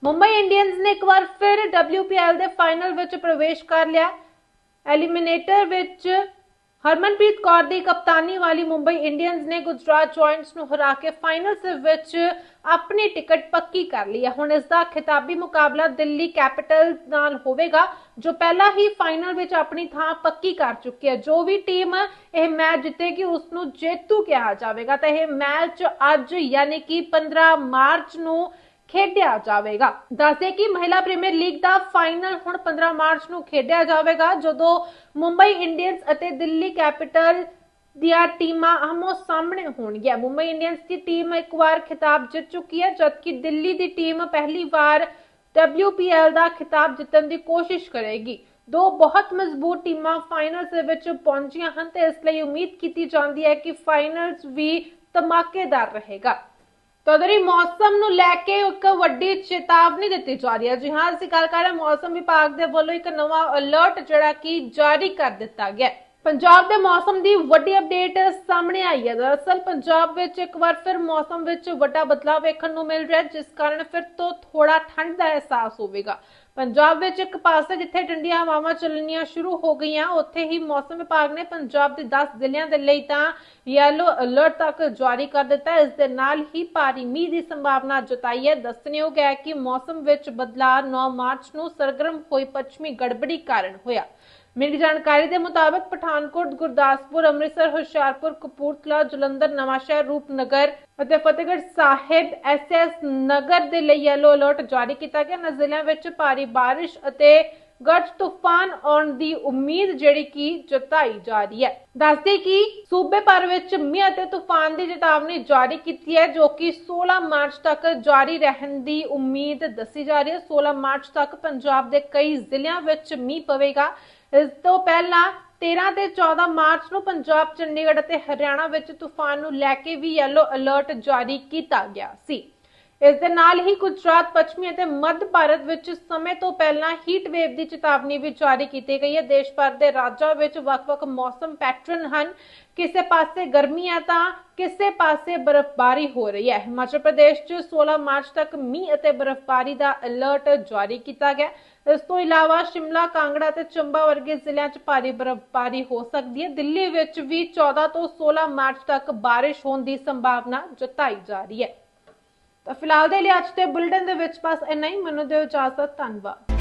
ਮੁੰਬਈ ਇੰਡੀਅਨਸ ਨੇ ਇੱਕ ਵਾਰ ਫਿਰ WPL ਦੇ ਫਾਈਨਲ ਵਿੱਚ ਪ੍ਰਵੇਸ਼ ਕਰ ਲਿਆ। ਐਲੀਮੀਨੇਟਰ ਵਿੱਚ ਹਰਮਨਪ੍ਰੀਤ ਕੌਰ ਦੀ ਕਪਤਾਨੀ ਵਾਲੀ ਮੁੰਬਈ ਇੰਡੀਅਨਸ ਨੇ ਗੁਜਰਾਤ ਜੁਆਇੰਟਸ ਨੂੰ ਹਰਾ ਕੇ ਫਾਈਨਲਸ ਵਿੱਚ ਆਪਣੀ ਟਿਕਟ ਪੱਕੀ ਕਰ ਲਈ ਹੈ। ਹੁਣ ਇਸ ਦਾ ਖਿਤਾਬੀ ਮੁਕਾਬਲਾ ਦਿੱਲੀ ਕੈਪੀਟਲ ਨਾਲ ਹੋਵੇਗਾ, ਜੋ ਪਹਿਲਾਂ ਹੀ ਫਾਈਨਲ ਵਿੱਚ ਆਪਣੀ ਥਾਂ ਪੱਕੀ ਕਰ ਚੁੱਕੀ ਹੈ। ਜੋ ਵੀ ਟੀਮ ਇਹ ਮੈਚ ਜਿੱਤੇਗੀ ਉਸ ਨੂੰ ਜੇਤੂ ਕਿਹਾ ਜਾਵੇਗਾ। ਤਾਂ ਇਹ ਮੈਚ ਅੱਜ, ਯਾਨੀ ਕਿ 15 ਮਾਰਚ ਨੂੰ ਖੇਡਿਆ ਜਾਵੇਗਾ। ਦੱਸਦੇ ਕਿ ਮਹਿਲਾ ਪ੍ਰੀਮੀਅਰ ਲੀਗ ਦਾ ਫਾਈਨਲ ਹੁਣ 15 ਮਾਰਚ ਨੂੰ ਖੇਡਿਆ ਜਾਵੇਗਾ, ਜਦੋਂ ਮੁੰਬਈ ਇੰਡੀਅਨਸ ਅਤੇ ਦਿੱਲੀ ਕੈਪੀਟਲ ਦੀਆਂ ਟੀਮਾਂ ਆਮੋ ਸਾਹਮਣੇ ਹੋਣਗੀਆਂ। ਮੁੰਬਈ ਇੰਡੀਅਨਸ ਦੀ ਟੀਮ ਇੱਕ ਵਾਰ ਖਿਤਾਬ ਜਿੱਤ ਚੁੱਕੀ ਹੈ, ਜਦਕਿ ਦਿੱਲੀ ਦੀ ਟੀਮ ਪਹਿਲੀ ਵਾਰ WPL ਦਾ ਖਿਤਾਬ ਜਿੱਤਣ ਦੀ ਕੋਸ਼ਿਸ਼ ਕਰੇਗੀ। ਦੋ ਬਹੁਤ ਮਜ਼ਬੂਤ ਟੀਮਾਂ ਫਾਈਨਲਸ ਦੇ ਵਿੱਚ ਪਹੁੰਚੀਆਂ ਹਨ ਤੇ ਇਸ ਲਈ ਉਮੀਦ ਕੀਤੀ ਜਾਂਦੀ ਹੈ ਕਿ ਫਾਈਨਲਸ ਵੀ ਧਮਾਕੇਦਾਰ ਰਹੇਗਾ। ਤਾਂ ਉਧਰ ਹੀ ਮੌਸਮ ਨੂੰ ਲੈ ਕੇ ਇੱਕ ਵੱਡੀ ਚੇਤਾਵਨੀ ਦਿੱਤੀ ਜਾ ਰਹੀ ਹੈ ਜੀ ਹਾਂ, ਅਸੀਂ ਗੱਲ ਕਰ ਰਹੇ ਮੌਸਮ ਵਿਭਾਗ ਦੇ ਵੱਲੋਂ ਇੱਕ ਨਵਾਂ ਅਲਰਟ ਜਿਹੜਾ ਕਿ ਜਾਰੀ ਕਰ ਦਿੱਤਾ ਗਿਆ ਹੈ। ਪੰਜਾਬ ਦੇ ਮੌਸਮ ਦੀ ਵੱਡੀ ਅਪਡੇਟ ਸਾਹਮਣੇ ਆਈ ਹੈ। ਦਰਅਸਲ ਪੰਜਾਬ ਵਿੱਚ ਇੱਕ ਵਾਰ ਫਿਰ ਮੌਸਮ ਵਿੱਚ ਵੱਡਾ ਬਦਲਾਅ ਵੇਖਣ ਨੂੰ ਮਿਲ ਰਿਹਾ ਜਿਸ ਕਾਰਨ ਫਿਰ ਤੋਂ ਥੋੜਾ ਠੰਡ ਦਾ ਅਹਿਸਾਸ ਹੋਵੇਗਾ। ਪੰਜਾਬ ਵਿੱਚ ਇੱਕ ਪਾਸੇ ਜਿੱਥੇ ਠੰਡੀਆਂ ਹਵਾਵਾਂ ਚੱਲਣੀਆਂ ਸ਼ੁਰੂ ਹੋ ਗਈਆਂ, ਉੱਥੇ ਹੀ ਮੌਸਮ ਵਿਭਾਗ ਨੇ ਪੰਜਾਬ ਦੇ 10 ਜ਼ਿਲ੍ਹਿਆਂ ਦੇ ਲਈ ਤਾਂ ਯੈਲੋ ਅਲਰਟ ਤੱਕ ਜਾਰੀ ਕਰ ਦਿੱਤਾ ਇਸ ਦੇ ਨਾਲ ਹੀ ਭਾਰੀ ਮੀਂਹ ਦੀ ਸੰਭਾਵਨਾ ਜਤਾਈ ਹੈ। ਦੱਸਣਯੋਗ ਹੈ ਕਿ ਮੌਸਮ ਵਿੱਚ ਬਦਲਾਅ 9 ਮਾਰਚ ਨੂੰ ਸਰਗਰਮ ਹੋਈ ਪੱਛਮੀ ਗੜਬੜੀ ਕਾਰਨ ਹੋਇਆ। ਮਿਲੀ ਜਾਣਕਾਰੀ ਦੇ ਮੁਤਾਬਕ ਪਠਾਨਕੋਟ, ਗੁਰਦਾਸਪੁਰ, ਅੰਮ੍ਰਿਤਸਰ, ਹੁਸ਼ਿਆਰਪੁਰ, ਕਪੂਰਥਲਾ, ਜਲੰਧਰ, ਨਵਾਂਸ਼ਹਿਰ, ਰੂਪਨਗਰ ਅਤੇ ਫਤਿਹਗੜ੍ਹ ਸਾਹਿਬ ਐਸਐਸ ਨਗਰ ਦੇ ਲਈ ਯੈਲੋ ਅਲਰਟ ਜਾਰੀ ਕੀਤਾ ਗਿਆ। ਇਹਨਾਂ ਜ਼ਿਲ੍ਹਿਆਂ ਵਿੱਚ ਭਾਰੀ ਬਾਰਿਸ਼ ਅਤੇ ਗਰਜ ਤੂਫਾਨ ਆਉਣ ਦੀ ਉਮੀਦ ਜਿਹੜੀ ਕਿ ਜਤਾਈ ਜਾ ਰਹੀ ਹੈ। ਦੱਸਦੇ ਕਿ ਸੂਬੇ ਭਰ ਵਿੱਚ ਮੀਂਹ ਅਤੇ ਤੂਫਾਨ ਦੀ ਚੇਤਾਵਨੀ ਜਾਰੀ ਕੀਤੀ ਹੈ, ਜੋ ਕਿ 16 ਮਾਰਚ ਤੱਕ ਜਾਰੀ ਰਹਿਣ ਦੀ ਉਮੀਦ ਦੱਸੀ ਜਾ ਰਹੀ ਹੈ। 16 ਮਾਰਚ ਤੱਕ ਪੰਜਾਬ ਦੇ ਕਈ ਜ਼ਿਲ੍ਹਿਆਂ ਵਿੱਚ ਮੀਂਹ ਪਵੇਗਾ। ਇਸ ਤੋਂ ਪਹਿਲਾਂ 13 ਤੇ 14 ਮਾਰਚ ਨੂੰ ਪੰਜਾਬ, ਚੰਡੀਗੜ੍ਹ ਅਤੇ ਹਰਿਆਣਾ ਵਿੱਚ ਤੂਫਾਨ ਨੂੰ ਲੈ ਕੇ ਵੀ ਯੈਲੋ ਅਲਰਟ ਜਾਰੀ ਕੀਤਾ ਗਿਆ ਸੀ। ਇਸ ਦੇ ਨਾਲ ਹੀ ਗੁਜਰਾਤ, ਪੱਛਮੀ ਅਤੇ ਮੱਧ ਭਾਰਤ ਵਿੱਚ ਸਮੇਂ ਤੋਂ ਪਹਿਲਾਂ ਹੀਟ ਵੇਵ ਦੀ ਚੇਤਾਵਨੀ ਵੀ ਜਾਰੀ ਕੀਤੀ ਗਈ ਹੈ। ਦੇਸ਼ ਭਰ ਦੇ ਰਾਜਾਂ ਵਿੱਚ ਵੱਖ-ਵੱਖ ਮੌਸਮ ਪੈਟਰਨ ਹਨ। ਕਿਸੇ ਪਾਸੇ ਗਰਮੀ ਹੈ ਤਾਂ ਕਿਸੇ ਪਾਸੇ ਬਰਫ਼ਬਾਰੀ ਹੋ ਰਹੀ ਹੈ। ਹਿਮਾਚਲ ਪ੍ਰਦੇਸ਼ 'ਚ 16 ਮਾਰਚ ਤੱਕ ਮੀਂਹ ਅਤੇ ਬਰਫ਼ਬਾਰੀ ਦਾ ਅਲਰਟ ਜਾਰੀ ਕੀਤਾ ਗਿਆ ਇਸ ਤੋਂ ਇਲਾਵਾ ਸ਼ਿਮਲਾ, ਕਾਂਗੜਾ ਤੇ ਚੰਬਾ ਵਰਗੇ ਜ਼ਿਲ੍ਹਿਆਂ 'ਚ ਭਾਰੀ ਬਰਫ਼ਬਾਰੀ ਹੋ ਸਕਦੀ ਹੈ। ਦਿੱਲੀ ਵਿੱਚ ਵੀ 14 ਤੋਂ 16 ਮਾਰਚ ਤੱਕ ਬਾਰਿਸ਼ ਹੋਣ ਦੀ ਸੰਭਾਵਨਾ ਜਤਾਈ ਜਾ ਰਹੀ ਹੈ। ਤਾਂ ਫਿਲਹਾਲ ਦੇ ਲਈ ਅੱਜ ਦੇ ਬੁਲੇਟਿਨ ਦੇ ਵਿੱਚ ਬਸ ਇੰਨਾ ਹੀ। ਮੈਨੂੰ ਦਿਓ ਇਜਾਜ਼ਤ, ਧੰਨਵਾਦ।